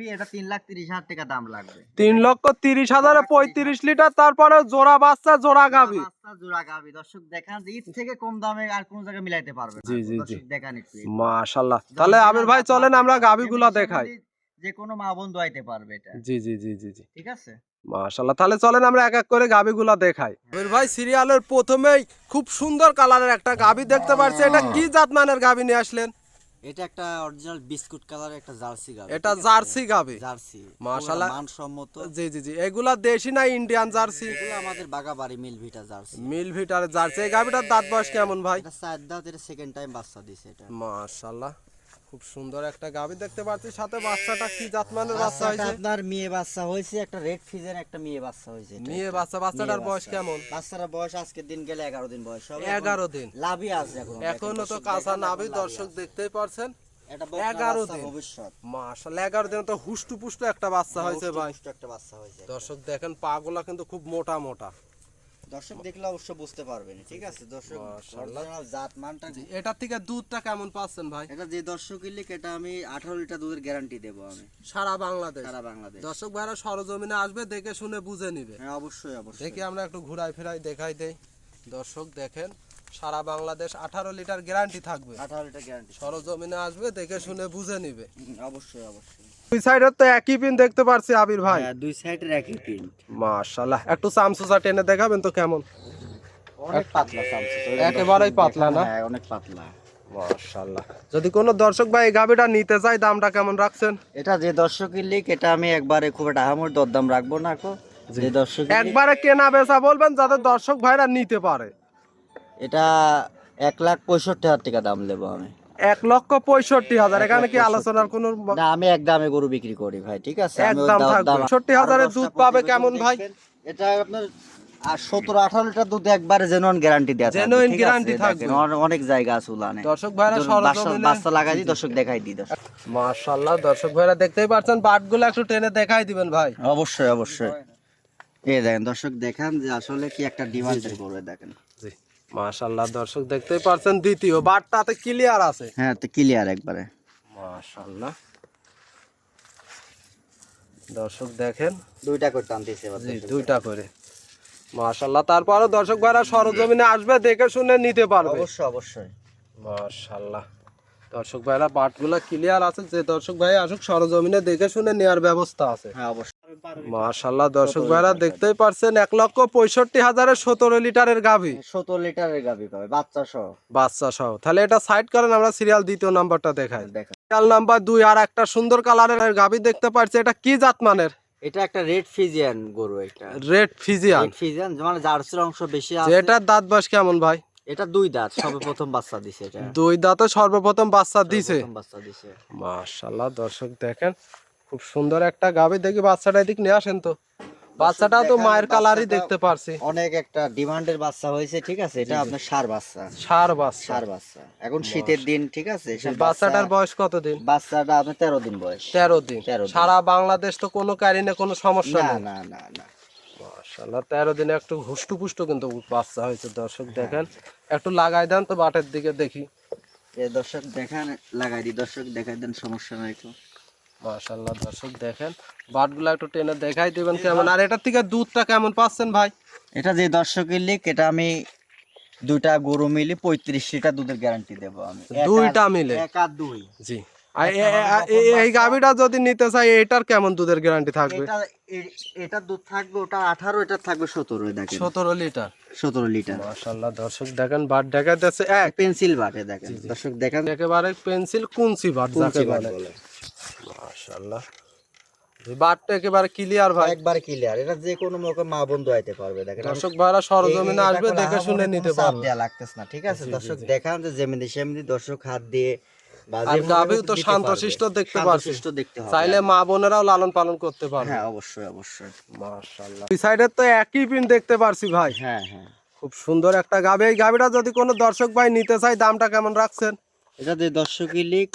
এটা তিন লাখ তিরিশ হাজার টাকা দাম লাগবে। তিন লক্ষ তিরিশ হাজারে পঁয়ত্রিশ লিটার তারপরে জোড়া বাচ্চা জোড়া গাবি জোড়া গাবি দর্শক দেখান যে এর থেকে কম দামে আর কোন জায়গায় মিলাইতে পারবে জি, জি, জি। দেখান একটু মাশাল্লাহ তাহলে আমির ভাই চলেন আমরা গাবিগুলা দেখাই। যে কোনো মা বন্ধু আইতে পারবে এটা। জি জি জি জি জি। ঠিক আছে? মাশাল্লাহ তাহলে চলেন আমরা এক এক করে গাবিগুলা দেখাই। আমির ভাই সিরিয়ালের প্রথমেই খুব সুন্দর কালারের একটা গাবি দেখতে পাচ্ছি এটা কি জাত মানের গাবি নিয়ে আসলেন? এটা একটা অরিজিনাল বিস্কুট কালারের একটা জার্সি গাবে এটা জার্সি গাবে। জার্সি। মাশাআল্লাহ। মানসম্মত। জি জি জি। এগুলা দেশি না ইন্ডিয়ান জার্সি? এগুলো আমাদের বাগাবাড়ি মিলভিটা জার্সি। মিলভিটার জার্সি। এই গাবিটার দাঁত বয়স কেমন ভাই? এটা চার দাঁত সেকেন্ড টাইম বাচ্চা দিছে এটা। মাশাল্লাহ। খুব সুন্দর একটা গাবি দেখতে পাচ্ছি। সাথে বাচ্চাটা কি জাত মানের বাচ্চা হয়েছে? আপনার মেয়ে বাচ্চা হয়েছে একটা রেড ফিজের একটা মেয়ে বাচ্চা হয়েছে মেয়ে বাচ্চা বাচ্চাটার বয়স কেমন? বাচ্চাটার বয়স আজকের দিন গেলে এগারো দিন বয়স হবে। এগারো দিন। লাভই আছে এখন। এখনও তো কাঁচা নাবি দর্শক দেখতেই পারছেন। এগারো এগারো দিন। দিন। ভবিষ্যৎ। মাশাল্লাহ এগারো দিনে তো হুষ্টু পুষ্টু একটা বাচ্চা হয়েছে ভাই। একটা বাচ্চা হয়েছে। দর্শক দেখেন পাগুলা কিন্তু খুব মোটা মোটা। দর্শক দেখলে অবশ্য বুঝতে পারবেন ঠিক আছে? দর্শক অরিজিনাল জাত মানটা এটা থেকে দুধটা কেমন পাচ্ছেন ভাই? এটা যে দর্শক এলে এটা আমি আঠারো লিটার দুধের গ্যারান্টি দেব আমি। সারা বাংলাদেশ? সারা বাংলাদেশ। দর্শক ভাইরা সরজমিনে আসবে দেখে শুনে বুঝে নেবে। হ্যাঁ অবশ্যই অবশ্যই। দেখি আমরা একটু ঘুরাই ফেরাই দেখাই দেই। দর্শক দেখেন সারা বাংলাদেশ আঠারো লিটার গ্যারান্টি থাকবে। আঠারো লিটার গ্যারান্টি সরজমিনে আসবে দেখে শুনে বুঝে নিবে। অবশ্যই অবশ্যই। দুই সাইডের তো একই পিন দেখতে পারছি আবির ভাই। হ্যাঁ, দুই সাইডের একই প্রিন্ট মাশাল্লাহ একটু সামসুসা টেনে দেখাবেন তো কেমন? অনেক পাতলা সামসুস একেবারেই পাতলা না? হ্যাঁ অনেক পাতলা। মাশাল্লাহ যদি কোনো দর্শক ভাই এই গাবিটা নিতে চাই দামটা কেমন রাখছেন? এটা যে দর্শক ইলিক এটা আমি একবারে খুব একটা আহামর দরদাম রাখব না কো। যে দর্শক একবারে কেনা বেচা বলবেন যাতে দর্শক ভাইরা নিতে পারে। এটা এক লাখ পঁয়ষট্টি হাজার টাকা দাম নেব আমি এক লক্ষ পঁয়ষট্টি হাজার এখানে কি আলোচনার কোনো না আমি এক দামে গরু বিক্রি করি ভাই ঠিক আছে আমি ওই একদম দাম- থাকবে। দাম- 65,000 এর আরও দুধ পাবে কেমন ভাই? এটা আপনার আর সতেরো আঠারো লিটার দুধ একবারে জেনুয়ান গ্যারান্টি দেওয়া থাকবে, Genuine ঠিক আছে? guarantee থাকবে। দেখেন, অনেক জায়গা আছে উলানে দর্শক ভাইরা ধরুন, সরজমিনে বাচ্চা লাগাই দিই দর্শক দেখাই দিই দর্শক ভাইরা দেখতেই পাচ্ছেন বাটগুলো একটু টেনে দেখাই দিবেন ভাই অবশ্যই অবশ্যই এই দেখেন দর্শক দেখান যে আসলে কি একটা ডিমান্ডের গরু দেখেন মাশাল্লাহ দর্শক দেখতেই পারছেন দ্বিতীয় বারটাতে ক্লিয়ার আছে। হ্যাঁ তো ক্লিয়ার একবারে। মাশাল্লাহ দর্শক দেখেন দুইটা করে টান দিয়েছে জি দুইটা করে। মাশাল্লাহ তারপরও দর্শক ভাইরা সরজমিনে আসবে দেখে শুনে নিতে পারবে। অবশ্যই অবশ্যই। মাশাল্লাহ দর্শক ভাইরা বাটগুলো ক্লিয়ার আছে। যে দর্শক ভাই আসুক সরজমিনে দেখে শুনে নেওয়ার ব্যবস্থা আছে। হ্যাঁ অবশ্যই। মাশাল্লাহ দর্শক ভাইরা দেখতেই পারছেন এক লক্ষ পঁয়ষট্টি হাজারের সতেরো লিটারের গাভি। সতেরো লিটারের গাবি পাবে বাচ্চা সহ। বাচ্চা সহ তাহলে এটা সাইড করেন আমরা সিরিয়াল দ্বিতীয় নাম্বারটা দেখাই। সিরিয়াল নাম্বার দুই আর একটা সুন্দর কালারের গাভি দেখতে পাচ্ছি এটা কি জাত মানের? এটা একটা রেড ফিজিয়ান গরু এটা। রেড ফিজিয়ান ফিজিয়ান মানে জার্সির অংশ বেশি আছে। যেটার দাঁত বয়স কেমন ভাই? এটা দুই দাঁত সবে প্রথম বাচ্চা দিছে এটা। দুই দাঁতে সর্বপ্রথম বাচ্চা দিছে। বাচ্চা দিছে। দর্শক দেখেন খুব সুন্দর একটা গাভি। দেখি বাচ্চাটা এদিক নিয়ে আসেন তো। বাচ্চাটা তো মায়ের কালারই দেখতে পারছি। অনেক একটা ডিমান্ডের বাচ্চা হয়েছে ঠিক আছে? এটা আপনার সার বাচ্চা। সার বাচ্চা। সার বাচ্চা। এখন শীতের দিন ঠিক আছে? বাচ্চাটার বাচ্চা- বয়স কতদিন? বাচ্চাটা আপনার তেরো দিন বয়স। তেরো দিন। 13 দিন। সারা বাংলাদেশ তো কোনো কারিনে কোনো সমস্যা না না না না। মাশাল্লাহ তেরো দিনে একটু হুষ্টু পুষ্ট কিন্তু বাচ্চা হয়েছে দর্শক দেখেন। একটু লাগাই দেন তো বাটের দিকে দেখি। দর্শক দেখান লাগাই দিই। দর্শক দেখাই দেন সমস্যা নাই তো। মাশাল্লাহ দর্শক দেখেন। বাটগুলো একটু টেনে দেখাই দিবেন কেমন। আর এটার থেকে দুধটা কেমন পাচ্ছেন ভাই? এটা যে দর্শকের লিক এটা আমি দুইটা গরু মিলে পঁয়ত্রিশ লিটার দুধের গ্যারান্টি দেবো আমি। দুইটা মিলে? এক আর দুই। জি। এই গাভিটা যদি নিতে চাই এটার কেমন দুধের গ্যারান্টি থাকবে? এটা দুধ থাকবে ওটা আঠারো এটার থাকবে সতেরো দেখেন। সতেরো লিটার। সতেরো লিটার। মাশাল্লাহ দর্শক দেখেন বাট দেখা যাচ্ছে এক পেন্সিল বাটে দেখেন দর্শক দেখান। একেবারে পেন্সিল কুঞ্চি বাট যাকে বলে। বলে। মাশাল্লাহ বাটটা একেবারে ক্লিয়ার ভাই। একবার ক্লিয়ার এটা যে কোনো মৌকে মা বন্ধু আইতে পারবে দেখেন। দর্শক ভাইরা সরজমিনে আসবে দেখে শুনে নিতে পারবে। দেয়া লাগতেছে না ঠিক আছে? দর্শক দেখান যে যেমনি সেমনি দর্শক হাত দিয়ে গাভীও তো শান্তশিষ্ট দেখতে পারছি। চাইলে মা বোনেরাও লালন পালন করতে পারবে। হ্যাঁ অবশ্যই অবশ্যই। মাশাআল্লাহ। দুই সাইডের তো একই পিন দেখতে পারছি ভাই। হ্যাঁ হ্যাঁ। খুব সুন্দর একটা গাভী। এই গাভীটা যদি কোনো দর্শক ভাই নিতে চাই দামটা কেমন রাখছেন? এটা যে দর্শকই লিখ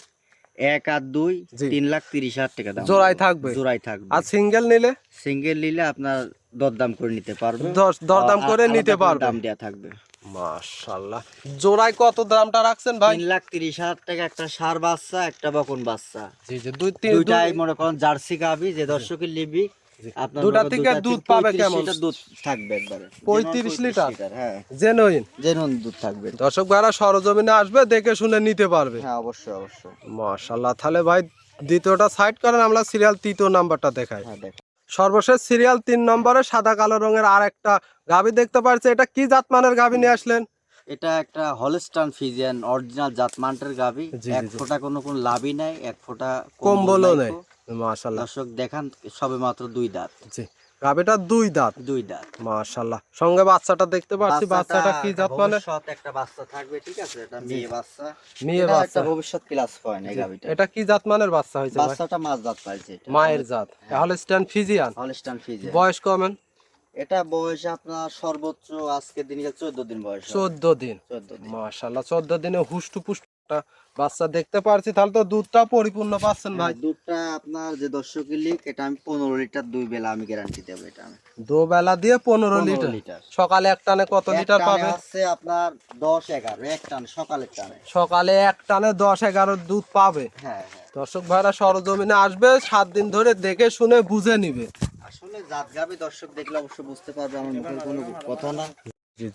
এক আর দুই তিন লাখ তিরিশ হাজার টাকা দাম। জোড়ায় থাকবে? জোড়াই থাকবে। আর সিঙ্গেল নিলে? সিঙ্গেল নিলে আপনার দরদাম করে নিতে পারবে। দরদাম করে নিতে পারবে। দাম দেওয়া থাকবে। মাশাল্লাহ জোড়ায় কত দামটা রাখছেন ভাই? তিন লাখ তিরিশ হাজার টাকা একটা সার বাচ্চা একটা বকন বাচ্চা। জি জি দুই তিন দুইটাই মনে করেন জার্সি গাবি যে দর্শকের লিবি। আপনার দুটা থেকে দুধ পাবে কেমন? দুধ থাকবে একবারে। 35 লিটার? হ্যাঁ। জেনুইন? জেনুন দুধ থাকবে। দর্শক ভাইরা সরজমিনে আসবে দেখে শুনে নিতে পারবে। হ্যাঁ অবশ্যই অবশ্যই। মাশাল্লাহ তাহলে ভাই দ্বিতীয়টা সাইড করেন আমরা সিরিয়াল তৃতীয় নাম্বারটা দেখাই। হ্যাঁ সর্বশেষ সিরিয়াল তিন নম্বরে সাদা কালো রঙের আর একটা গাভী দেখতে পাচ্ছি এটা কি জাতমানের গাভী নিয়ে আসলেন? এটা একটা হলস্টান ফিজিয়ান অরিজিনাল জাতমান্টের গাভী। এক। ফোঁটা কোনো কোনো লাভই নাই এক ফোঁটা কম্বলও নাই। মাশাল্লাহ দর্শক দেখান সবে মাত্র দুই দাঁত। জি। দুই দাঁত। দুই দাঁত। মাশাল্লাহ সঙ্গে বাচ্চাটা দেখতে পাচ্ছি। বাচ্চাটা কি জাত মানে? ভবিষ্যৎ একটা বাচ্চা থাকবে ঠিক আছে? এটা মেয়ে বাচ্চা। মেয়ে বাচ্চা। ভবিষ্যৎ ক্লাস এই গাবিটা। এটা কি জাত মানের বাচ্চা হয়েছে বাচ্চাটা মাছ দাঁত পাইছে এটা। মায়ের জাত। ফিজিয়ান হলস্টান ফিজিয়ান বয়স কমেন? এটা বয়স আপনার সর্বোচ্চ আজকে দিনে চোদ্দ দিন বয়স হবে। চোদ্দ দিন। চোদ্দ দিন। মাশাল্লাহ চোদ্দ দিনে হুষ্টু পুষ্ট একটা বাচ্চা দেখতে পারছি তাহলে তো দুধটা পরিপূর্ণ পাচ্ছেন ভাই। হ্যাঁ, দুধটা আপনার যে দর্শক লিক এটা আমি পনেরো লিটার দুই বেলা আমি গ্যারান্টি দেবো এটা আমি। দু বেলা দিয়ে পনেরো 15 লিটার। সকালে এক টানে কত লিটার পাবে হচ্ছে আপনার দশ এগারো এক টান সকালের টানে। সকালে এক টানে দশ এগারো দুধ পাবে। হ্যাঁ হ্যাঁ। দর্শক ভাইরা সরজমিনে আসবে সাত দিন ধরে দেখে শুনে বুঝে নিবে। আসলে জাত গাবি দর্শক দেখলে অবশ্য বুঝতে পারবে আমার মুখের কোনো কথা না।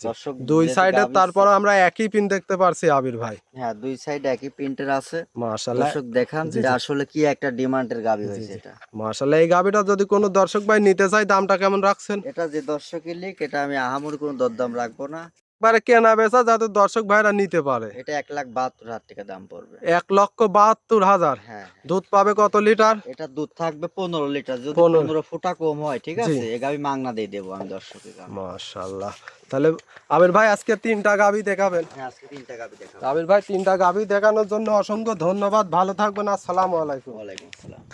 দর্শক দুই সাইডে তারপর আমরা একই পিন দেখতে পারছি আবির ভাই। হ্যাঁ দুই সাইড একই প্রিন্টের আছে। মাশাল্লাহ। দর্শক দেখান যে আসলে কি একটা ডিমান্ডের গাবি হয়েছে এটা। মাশাল্লাহ এই গাবিটা যদি কোনো দর্শক ভাই নিতে চাই দামটা কেমন রাখছেন? এটা যে দর্শকের লিক এটা আমি আহামরি কোনো দরদাম রাখব না। একবারে কেনা বেচা যাতে দর্শক ভাইরা নিতে পারে। এটা এক লাখ বাহাত্তর হাজার টাকা দাম পড়বে। এক লক্ষ বাহাত্তর হাজার। হ্যাঁ দুধ পাবে কত লিটার? এটা দুধ থাকবে পনেরো লিটার। যদি পনেরো। ফুটা কম হয় ঠিক আছে? এ গাবি মাংনা দিয়ে দেবো আমি মাশাল্লাহ তাহলে আবির ভাই আজকে তিনটা গাবি দেখাবেন। হ্যাঁ আজকে তিনটা গাবি দেখাবো। আবির ভাই তিনটা গাবি দেখানোর জন্য অসংখ্য ধন্যবাদ। ভালো থাকবেন। আসসালামু আলাইকুম। ওয়ালাইকুম আসসালাম।